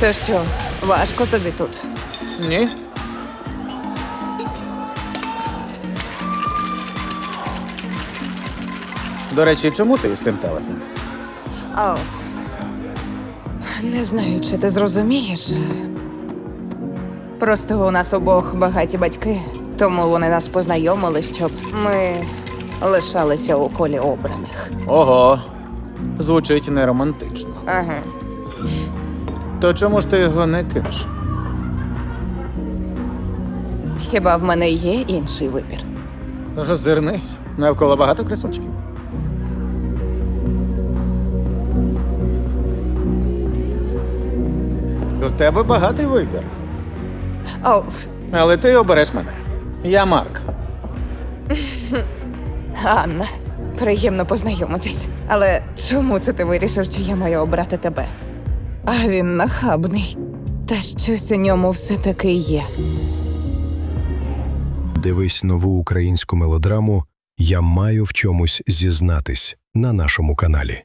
То що, важко тобі тут? Ні? До речі, чому ти з тим телепнем? О. Не знаю, чи ти зрозумієш. Просто у нас обох багаті батьки, тому вони нас познайомили, щоб ми лишалися у колі обраних. Ого, звучить не романтично. Ага. То чому ж ти його не кинеш? Хіба в мене є інший вибір? Роззирнись, навколо багато красунчиків. У тебе багатий вибір. О, Але ти обереш мене. Я Марк. Анна, приємно познайомитись. Але чому це ти вирішив, що я маю обрати тебе? А він нахабний. Та щось у ньому все-таки є. Дивись нову українську мелодраму Я маю в чомусь зізнатись на нашому каналі.